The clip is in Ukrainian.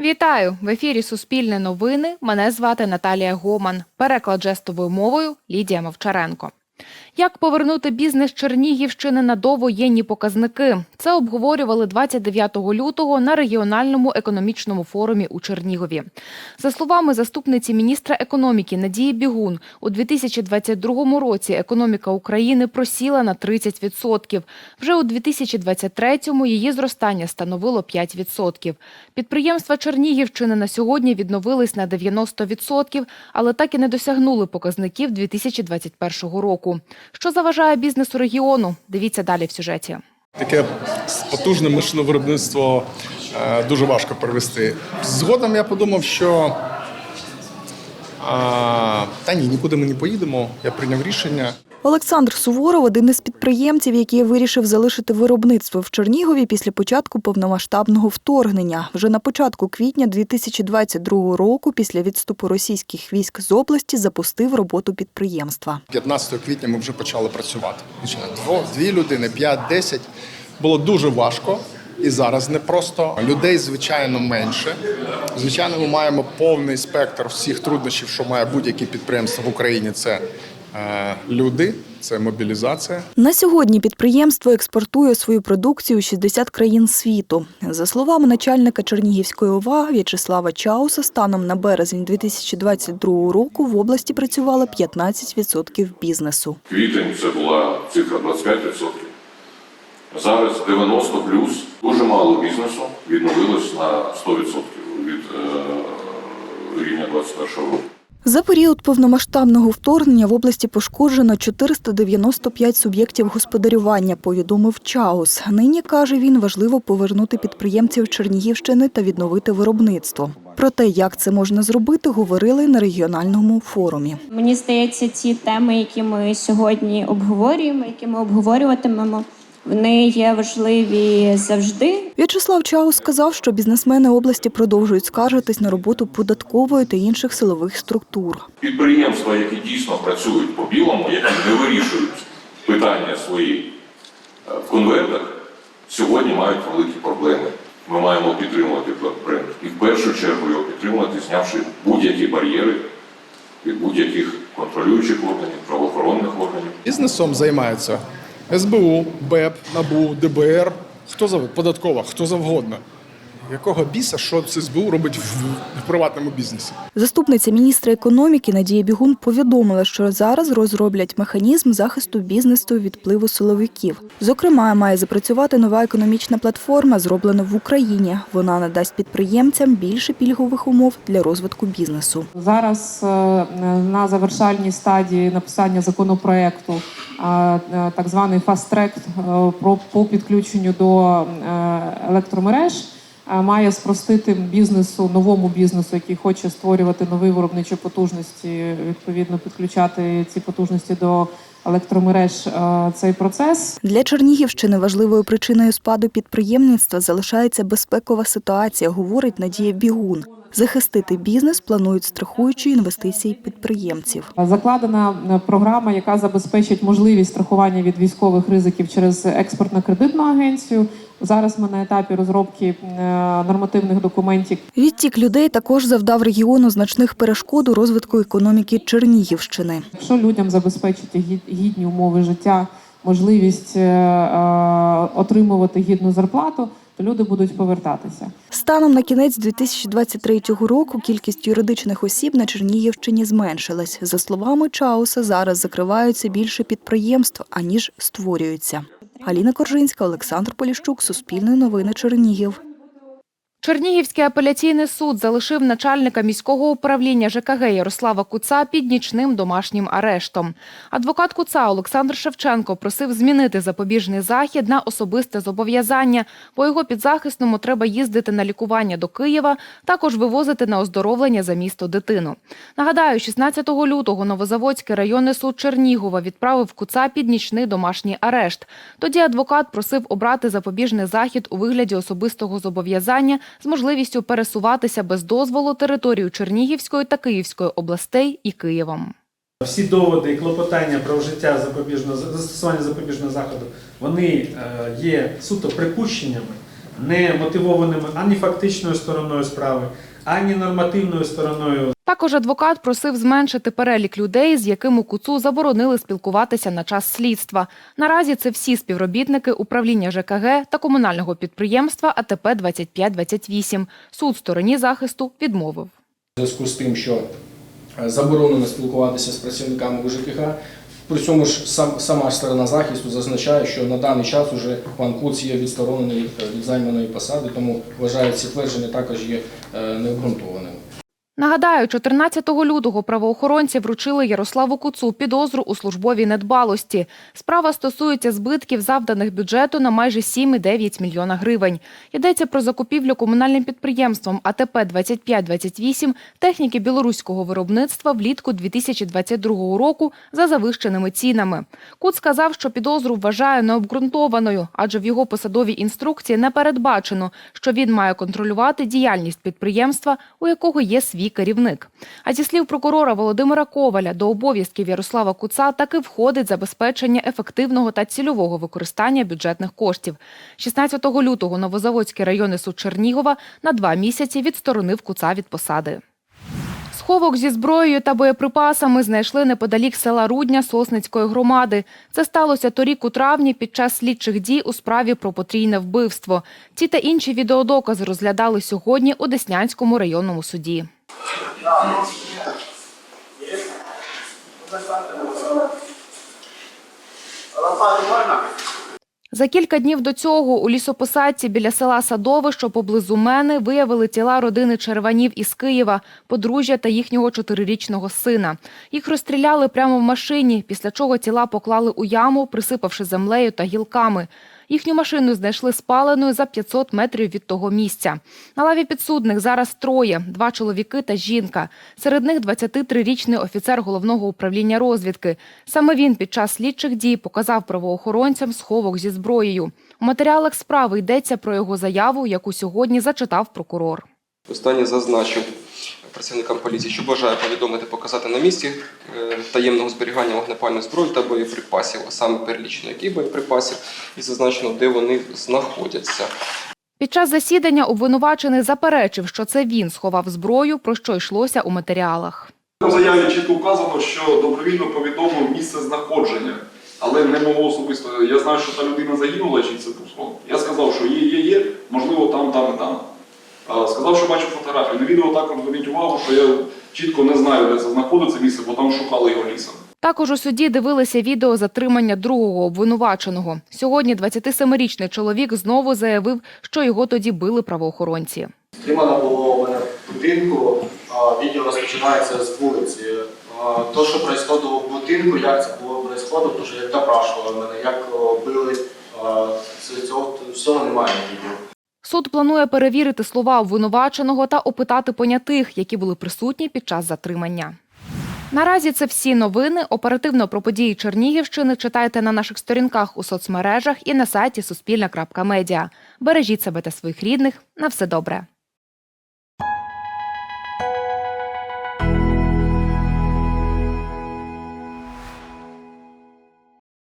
Вітаю в ефірі Суспільне новини. Мене звати Наталія Гоман. Переклад жестовою мовою Лідія Мовчаренко. Як повернути бізнес Чернігівщини на довоєнні показники? Це обговорювали 29 лютого на регіональному економічному форумі у Чернігові. За словами заступниці міністра економіки Надії Бігун, у 2022 році економіка України просіла на 30%. Вже у 2023-му її зростання становило 5%. Підприємства Чернігівщини на сьогодні відновились на 90%, але так і не досягнули показників 2021 року. Що заважає бізнесу регіону? Дивіться далі в сюжеті. Таке потужне машиновиробництво е, дуже важко провести. Згодом я подумав, що а, та ні, нікуди ми не поїдемо. Я прийняв рішення. Олександр Суворов один із підприємців, який вирішив залишити виробництво в Чернігові після початку повномасштабного вторгнення. Вже на початку квітня 2022 року, після відступу російських військ з області, запустив роботу підприємства. 15 квітня ми вже почали працювати. Дві людини, 5-10. Було дуже важко. І зараз непросто. Людей, звичайно, менше. Звичайно, ми маємо повний спектр всіх труднощів, що має будь-яке підприємство в Україні. Це люди, це мобілізація. На сьогодні підприємство експортує свою продукцію у 60 країн світу. За словами начальника Чернігівської ОВА В'ячеслава Чауса, станом на березень 2022 року в області працювало 15% бізнесу. Квітень це була цифра 25%. Зараз 90 плюс. Дуже мало бізнесу відновилось на 100% від е, рівня 21 року. За період повномасштабного вторгнення в області пошкоджено 495 суб'єктів господарювання, повідомив Чаус. Нині, каже він, важливо повернути підприємців Чернігівщини та відновити виробництво. Про те, як це можна зробити, говорили на регіональному форумі. Мені здається, ці теми, які ми сьогодні обговорюємо, які ми обговорюватимемо, вони є важливі завжди. В'ячеслав Чаус сказав, що бізнесмени області продовжують скаржитись на роботу податкової та інших силових структур. Підприємства, які дійсно працюють по білому, які не вирішують питання свої е, в конвертах, сьогодні мають великі проблеми. Ми маємо підтримувати бренд. І в першу чергу його підтримувати, знявши будь-які бар'єри від будь-яких контролюючих органів, правоохоронних органів. Бізнесом займаються СБУ, БЕП, НАБУ, ДБР. Хто завгодно, податкова, хто завгодно. Якого біса, що це СБУ робить в, в приватному бізнесі? Заступниця міністра економіки Надія Бігун повідомила, що зараз розроблять механізм захисту бізнесу від впливу силовиків. Зокрема, має запрацювати нова економічна платформа, зроблена в Україні. Вона надасть підприємцям більше пільгових умов для розвитку бізнесу. Зараз е, на завершальній стадії написання законопроекту е, е, так званий фаст-трек про по підключенню до електромереж має спростити бізнесу, новому бізнесу, який хоче створювати нові виробничі потужності, відповідно підключати ці потужності до електромереж е, цей процес. Для Чернігівщини важливою причиною спаду підприємництва залишається безпекова ситуація, говорить Надія Бігун. Захистити бізнес планують страхуючі інвестиції підприємців. Закладена е, програма, яка забезпечить можливість страхування від військових ризиків через експортно-кредитну агенцію. Зараз ми на етапі розробки е, нормативних документів. Відтік людей також завдав регіону значних перешкод у розвитку економіки Чернігівщини. Якщо людям забезпечити гідні умови життя, можливість е, отримувати гідну зарплату, то люди будуть повертатися. Станом на кінець 2023 року кількість юридичних осіб на Чернігівщині зменшилась. За словами Чауса, зараз закриваються більше підприємств, аніж створюються. Аліна Коржинська, Олександр Поліщук, Суспільне новини Чернігів. Чернігівський апеляційний суд залишив начальника міського управління ЖКГ Ярослава Куца під нічним домашнім арештом. Адвокат Куца Олександр Шевченко просив змінити запобіжний захід на особисте зобов'язання. По його підзахисному треба їздити на лікування до Києва, також вивозити на оздоровлення за місто дитину. Нагадаю, 16 лютого Новозаводський районний суд Чернігова відправив Куца під нічний домашній арешт. Тоді адвокат просив обрати запобіжний захід у вигляді особистого зобов'язання з можливістю пересуватися без дозволу територію Чернігівської та Київської областей і Києвом. Всі доводи і клопотання про вжиття запобіжного застосування запобіжного заходу вони е, є суто припущеннями, не мотивованими ані фактичною стороною справи, ані нормативною стороною Також адвокат просив зменшити перелік людей, з якими куцу заборонили спілкуватися на час слідства. Наразі це всі співробітники управління ЖКГ та комунального підприємства АТП 2528. Суд стороні захисту відмовив. У зв'язку з тим, що е, заборонено спілкуватися з працівниками УЖКГ. При цьому ж сам, сама сторона захисту зазначає, що на даний час уже пан Куц є відсторонений від займаної посади, тому вважає ці твердження також є е, необґрунтованими. Нагадаю, 14 лютого правоохоронці вручили Ярославу Куцу підозру у службовій недбалості. Справа стосується збитків, завданих бюджету на майже 7,9 мільйона гривень. Йдеться про закупівлю комунальним підприємством АТП 2528 техніки білоруського виробництва влітку 2022 року за завищеними цінами. Куц сказав, що підозру вважає необґрунтованою, адже в його посадовій інструкції не передбачено, що він має контролювати діяльність підприємства, у якого є свій керівник. А зі слів прокурора Володимира Коваля, до обов'язків Ярослава Куца таки входить забезпечення ефективного та цільового використання бюджетних коштів. 16 лютого Новозаводський районний суд Чернігова на два місяці відсторонив Куца від посади. Сховок зі зброєю та боєприпасами знайшли неподалік села Рудня Сосницької громади. Це сталося торік у травні під час слідчих дій у справі про потрійне вбивство. Ці та інші відеодокази розглядали сьогодні у Деснянському районному суді. За кілька днів до цього у лісопосадці біля села Садове, що поблизу мене, виявили тіла родини Черванів із Києва, подружжя та їхнього чотирирічного сина. Їх розстріляли прямо в машині, після чого тіла поклали у яму, присипавши землею та гілками. Їхню машину знайшли спаленою за 500 метрів від того місця. На лаві підсудних зараз троє – два чоловіки та жінка. Серед них 23-річний офіцер головного управління розвідки. Саме він під час слідчих дій показав правоохоронцям сховок зі зброєю. У матеріалах справи йдеться про його заяву, яку сьогодні зачитав прокурор. Останнє зазначив працівникам поліції, що бажає повідомити, показати на місці е, таємного зберігання вогнепальної зброї та боєприпасів, а саме перелічено яких боєприпасів, і зазначено, де вони знаходяться. Під час засідання обвинувачений заперечив, що це він сховав зброю, про що йшлося у матеріалах. У заяві чітко вказано, що добровільно повідомив місце знаходження, але не мого особисто. Я знаю, що та людина загинула, чи це був. Я сказав, що є, є, є, можливо, там, там і там. Сказав, що бачу фотографію. На відео також зверніть увагу, що я чітко не знаю, де це знаходиться місце, бо там шукали його лісом. Також у суді дивилися відео затримання другого обвинуваченого. Сьогодні 27-річний чоловік знову заявив, що його тоді били правоохоронці. Тримано було у мене в будинку, відео розпочинається з вулиці. То, що происходило в будинку, як це було происходило, тому що як допрашували мене, як били, це- цього всього немає відео. Суд планує перевірити слова обвинуваченого та опитати понятих, які були присутні під час затримання. Наразі це всі новини. Оперативно про події Чернігівщини читайте на наших сторінках у соцмережах і на сайті Суспільна.Медіа. Бережіть себе та своїх рідних. На все добре.